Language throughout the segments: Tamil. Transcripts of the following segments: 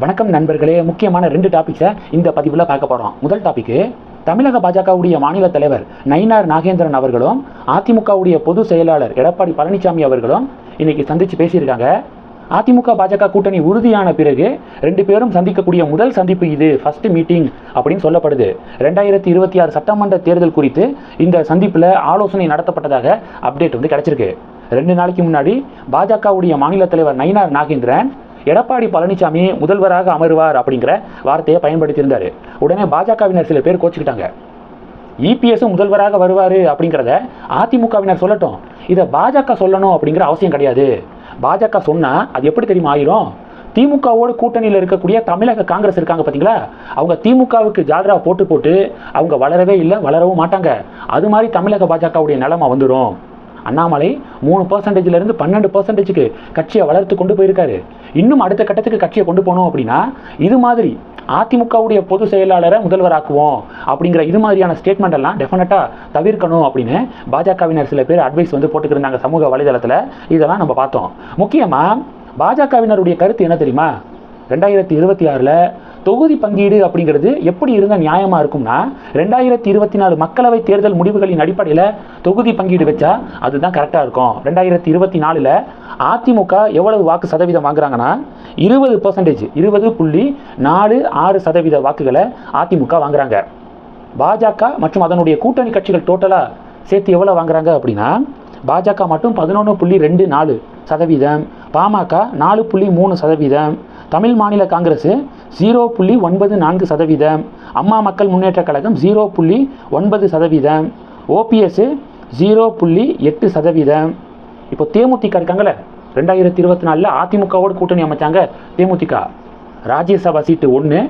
வணக்கம் நண்பர்களே முக்கியமான ரெண்டு டாபிக்ஸை இந்த பதிவில் பார்க்க போகிறோம் முதல் டாபிக்கு தமிழக பாஜகவுடைய மாநில தலைவர் நயினார் நாகேந்திரன் அவர்களும் அதிமுகவுடைய பொதுச் செயலாளர் எடப்பாடி பழனிசாமி அவர்களும் இன்னைக்கு சந்திச்சு பேசியிருக்காங்க. அதிமுக பாஜக கூட்டணி உறுதியான பிறகு ரெண்டு பேரும் சந்திக்கக்கூடிய முதல் சந்திப்பு இது ஃபர்ஸ்ட் மீட்டிங் அப்படின்னு சொல்லப்படுது. ரெண்டாயிரத்தி இருபத்தி ஆறு சட்டமன்ற தேர்தல் குறித்து இந்த சந்திப்பில் ஆலோசனை நடத்தப்பட்டதாக அப்டேட் வந்து கிடச்சிருக்கு. ரெண்டு நாளைக்கு முன்னாடி பாஜகவுடைய மாநில தலைவர் நயினார் நாகேந்திரன் எடப்பாடி பழனிசாமி முதல்வராக அமருவார் அப்படிங்கிற வார்த்தையை பயன்படுத்தியிருந்தார். உடனே பாஜகவினர் சில பேர் கோச்சிக்கிட்டாங்க. இபிஎஸும் முதல்வராக வருவார் அப்படிங்கிறத அதிமுகவினர் சொல்லட்டும். இதை பாஜக சொல்லணும் அப்படிங்கிற அவசியம் கிடையாது. பாஜக சொன்னால் அது எப்படி தெரியுமா ஆயிரும்? திமுகவோடு கூட்டணியில் இருக்கக்கூடிய தமிழக காங்கிரஸ் இருக்காங்க பார்த்தீங்களா அவங்க திமுகவுக்கு ஜாதரா போட்டு போட்டு அவங்க வளரவே இல்லை வளரவும் மாட்டாங்க. அது மாதிரி தமிழக பாஜகவுடைய நிலமை வந்துடும் அண்ணாமலை மூணு பர்சன்டேஜ்லேருந்து பன்னெண்டு பர்சன்டேஜுக்கு கட்சியை வளர்த்து கொண்டு போயிருக்காரு. இன்னும் அடுத்த கட்டத்துக்கு கட்சியை கொண்டு போகணும் அப்படின்னா இது மாதிரி அதிமுகவுடைய பொதுச் செயலாளரை முதல்வராக்குவோம் அப்படிங்கிற இது மாதிரியான ஸ்டேட்மெண்ட் எல்லாம் டெஃபினட்டாக தவிர்க்கணும் அப்படின்னு பாஜகவினர் சில பேர் அட்வைஸ் வந்து போட்டுக்கிருந்தாங்க சமூக வலைதளத்தில். இதெல்லாம் நம்ம பார்த்தோம். முக்கியமாக பாஜகவினருடைய கருத்து என்ன தெரியுமா? ரெண்டாயிரத்தி இருபத்தி ஆறில் தொகுதி பங்கீடு அப்படிங்கிறது எப்படி இருந்தால் நியாயமாக இருக்கும்னா ரெண்டாயிரத்தி இருபத்தி நாலு மக்களவை தேர்தல் முடிவுகளின் அடிப்படையில் தொகுதி பங்கீடு வச்சா அதுதான் கரெக்டாக இருக்கும். ரெண்டாயிரத்தி இருபத்தி நாலில் அதிமுக எவ்வளவு வாக்கு சதவீதம் வாங்குறாங்கன்னா இருபது பர்சன்டேஜ் இருபது புள்ளி நாலு ஆறு சதவீத வாக்குகளை அதிமுக வாங்குறாங்க. பாஜக மற்றும் அதனுடைய கூட்டணி கட்சிகள் டோட்டலாக சேர்த்து எவ்வளோ வாங்குறாங்க அப்படின்னா பாஜக மட்டும் பதினொன்று புள்ளி ரெண்டு நாலு சதவீதம் பாமக நாலு புள்ளி மூணு சதவீதம் தமிழ் மாநில காங்கிரஸ் ஜீரோ புள்ளி ஒன்பது நான்கு சதவீதம். அம்மா மக்கள் முன்னேற்றக் கழகம் ஜீரோ புள்ளி ஒன்பது சதவீதம். ஓபிஎஸ்ஸு ஜீரோ புள்ளி எட்டு சதவீதம். இப்போ தேமுதிக இருக்காங்களே ரெண்டாயிரத்தி இருபத்தி நாலில் அதிமுகவோடு கூட்டணி அமைச்சாங்க தேமுதிக. ராஜ்யசபா சீட்டு ஒன்று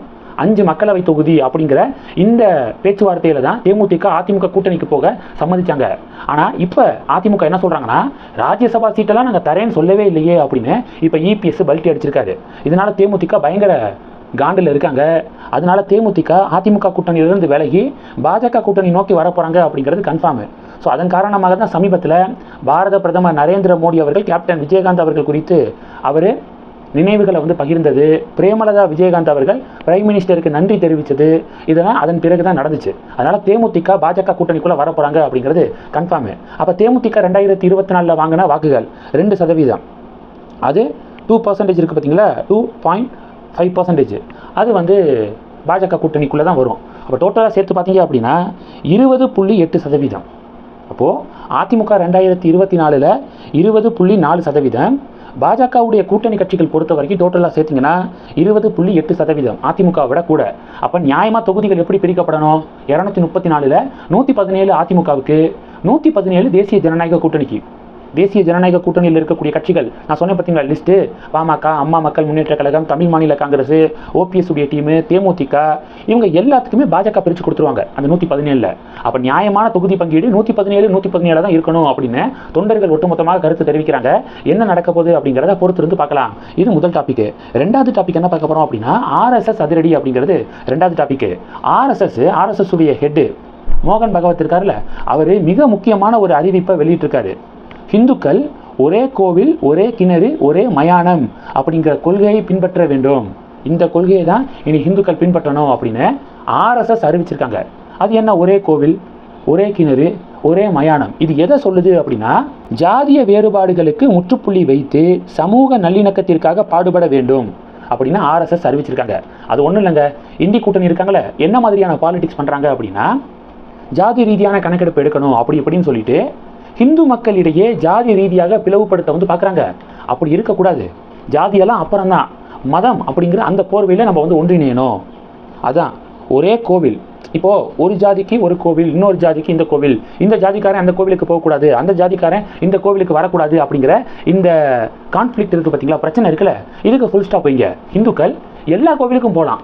அஞ்சு மக்களவை தொகுதி அப்படிங்கிற இந்த பேச்சுவார்த்தையில் தான் தேமுதிக அதிமுக கூட்டணிக்கு போக சம்மதிச்சாங்க. ஆனால் இப்போ அதிமுக என்ன சொல்கிறாங்கன்னா ராஜ்யசபா சீட்டெல்லாம் நாங்கள் தரேன்னு சொல்லவே இல்லையே அப்படின்னு இப்போ இபிஎஸ் பல்ட்டி அடிச்சிருக்காரு. இதனால் தேமுதிக பயங்கர காண்டில் இருக்காங்க. அதனால தேமுதிக அதிமுக கூட்டணியிலிருந்து விலகி பாஜக கூட்டணி நோக்கி வரப்போகிறாங்க அப்படிங்கிறது கன்ஃபார்மு ஸோ அதன் காரணமாக தான் சமீபத்தில் பாரத பிரதமர் நரேந்திர மோடி அவர்கள் கேப்டன் விஜயகாந்த் அவர்கள் குறித்து அவர் நினைவுகளை வந்து பகிர்ந்தது. பிரேமலதா விஜயகாந்த் அவர்கள் பிரைம் மினிஸ்டருக்கு நன்றி தெரிவித்தது. இதெல்லாம் அதன் பிறகு தான் நடந்துச்சு. அதனால் தேமுதிக பாஜக கூட்டணிக்குள்ளே வரப்போகிறாங்க அப்படிங்கிறது கன்ஃபார்மு அப்போ தேமுதிக ரெண்டாயிரத்தி இருபத்தி நாலில் வாங்கின வாக்குகள் ரெண்டு சதவீதம். அது டூ பர்சன்டேஜ் இருக்குது பார்த்தீங்களா டூ பாயிண்ட் ஃபைவ் பர்சன்டேஜ் அது வந்து பாஜக கூட்டணிக்குள்ளே தான் வரும். அப்போ டோட்டலாக சேர்த்து பார்த்தீங்க அப்படின்னா இருபது புள்ளி எட்டு சதவீதம். அப்போது அதிமுக ரெண்டாயிரத்தி இருபத்தி நாலில் இருபது புள்ளி நாலு சதவீதம். பாஜகவுடைய கூட்டணி கட்சிகள் பொறுத்த வரைக்கும் டோட்டலாக சேர்த்திங்கன்னா இருபது புள்ளி எட்டு சதவீதம் அதிமுகவை விட கூட. அப்போ நியாயமாக தொகுதிகள் எப்படி பிரிக்கப்படணும்? இரநூத்தி முப்பத்தி நாலில் நூற்றி பதினேழு அதிமுகவுக்கு நூற்றி பதினேழு தேசிய ஜனநாயக கூட்டணிக்கு. தேசிய ஜனநாயக கூட்டணியில் இருக்கக்கூடிய கட்சிகள். நான் சொன்னேன் பார்த்தீங்களா லிஸ்ட்டு பாமக அம்மா மக்கள் முன்னேற்ற கழகம் தமிழ் மாநில காங்கிரஸ் ஓபிஎஸ் உடைய டீமு தேமுதிக இவங்க எல்லாத்துக்குமே பாஜக பிரித்து கொடுத்துருவாங்க அந்த நூற்றி பதினேழில். அப்போ நியாயமான தொகுதி பங்கீடு நூற்றி பதினேழு நூற்றி பதினேழு தான் இருக்கணும் அப்படின்னு தொண்டர்கள் ஒட்டுமொத்தமாக கருத்து தெரிவிக்கிறாங்க. என்ன நடக்க போகுது அப்படிங்கிறத பொறுத்திருந்து பார்க்கலாம். இது முதல் டாபிக் ரெண்டாவது டாபிக் என்ன பார்க்க போகிறோம் அப்படின்னா ஆர்எஸ்எஸ் அதிரடி அப்படிங்கிறது ரெண்டாவது டாபிக் ஆர்எஸ்எஸ் ஆர்எஸ்எஸ் உடைய ஹெட்டு மோகன் பகவத் இருக்கார்ல அவர் மிக முக்கியமான ஒரு அறிவிப்பை வெளியிட்டிருக்காரு. ஹிந்துக்கள் ஒரே கோவில் ஒரே கிணறு ஒரே மயானம் அப்படிங்கிற கொள்கையை பின்பற்ற வேண்டும். இந்த கொள்கையை தான் இனி ஹிந்துக்கள் பின்பற்றணும் அப்படின்னு ஆர்எஸ்எஸ் அறிவிச்சிருக்காங்க. அது என்ன? ஒரே கோவில் ஒரே கிணறு ஒரே மயானம். இது எதை சொல்லுது அப்படின்னா ஜாதிய வேறுபாடுகளுக்கு முற்றுப்புள்ளி வைத்து சமூக நல்லிணக்கத்திற்காக பாடுபட வேண்டும் அப்படின்னு ஆர்எஸ்எஸ் அறிவிச்சிருக்காங்க. அது ஒன்றும் இல்லைங்க. இந்தி கூட்டணி இருக்காங்களே. என்ன மாதிரியான பாலிடிக்ஸ் பண்ணுறாங்க அப்படின்னா ஜாதி ரீதியான கணக்கெடுப்பு எடுக்கணும் அப்படி இப்படின்னு சொல்லிட்டு ஹிந்து மக்களிடையே ஜாதி ரீதியாக பிளவுபடுத்த வந்து பார்க்குறாங்க. அப்படி இருக்கக்கூடாது. ஜாதியெல்லாம் அப்புறம்தான். மதம் அப்படிங்கிற அந்த போர்வையில் நம்ம வந்து ஒன்றிணையணும். அதான். ஒரே கோவில். இப்போது ஒரு ஜாதிக்கு ஒரு கோவில் இன்னொரு ஜாதிக்கு இந்த கோவில். இந்த ஜாதிக்காரன் அந்த கோவிலுக்கு போகக்கூடாது. அந்த ஜாதிக்காரன் இந்த கோவிலுக்கு வரக்கூடாது அப்படிங்கிற இந்த கான்ஃப்ளிக்ட் இருக்குது பார்த்தீங்களா? பிரச்சனை இருக்குல்ல? இதுக்கு ஃபுல் ஸ்டாப் வைங்க. இந்துக்கள் எல்லா கோவிலுக்கும் போகலாம்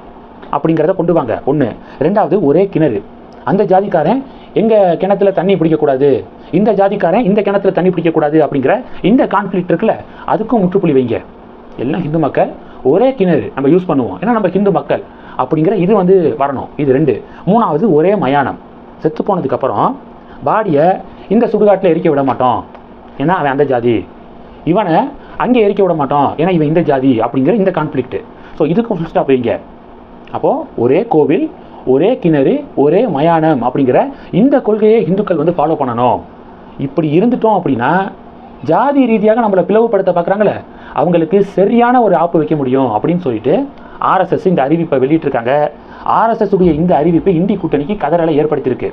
அப்படிங்கிறத கொண்டு வாங்க. ஒன்று ரெண்டாவது ஒரே கிணறு. அந்த ஜாதிக்காரன் எங்கள் கிணத்துல தண்ணி பிடிக்கக்கூடாது இந்த ஜாதிக்காரன் இந்த கிணத்துல தண்ணி பிடிக்கக்கூடாது அப்படிங்கிற இந்த கான்ஃப்ளிக்ட் இருக்குல்ல அதுக்கும் முற்றுப்புள்ளி வைங்க. எல்லாம் ஹிந்து மக்கள் ஒரே கிணறு நம்ம யூஸ் பண்ணுவோம். ஏன்னா நம்ம ஹிந்து மக்கள் அப்படிங்கிற இது வந்து வரணும். இது ரெண்டு. மூணாவது ஒரே மயானம். செத்து போனதுக்கப்புறம் பாடியை இந்த சுடுகாட்டில் எரிக்க விட மாட்டோம். ஏன்னா அவன் அந்த ஜாதி. இவனை அங்கே எரிக்க விட மாட்டோம். ஏன்னா இவன் இந்த ஜாதி அப்படிங்கிற இந்த கான்ஃப்ளிக்ட் ஸோ இதுக்கும் ஃபுல் ஸ்டாப் வைங்க. அப்போது ஒரே கோவில் ஒரே கிணறு ஒரே மயானம் அப்படிங்கிற இந்த கொள்கையை இந்துக்கள் வந்து ஃபாலோ பண்ணணும். இப்படி இருந்துட்டோம் அப்படின்னா ஜாதி ரீதியாக நம்மளை பிளவுபடுத்த பார்க்குறாங்களே அவங்களுக்கு சரியான ஒரு ஆப்பு வைக்க முடியும் அப்படின்னு சொல்லிட்டு ஆர்எஸ்எஸ் இந்த அறிவிப்பை வெளியிட்டிருக்காங்க. ஆர்எஸ்எஸ் உடைய இந்த அறிவிப்பு இந்தி கூட்டணிக்கு கதறலை ஏற்படுத்தியிருக்கு.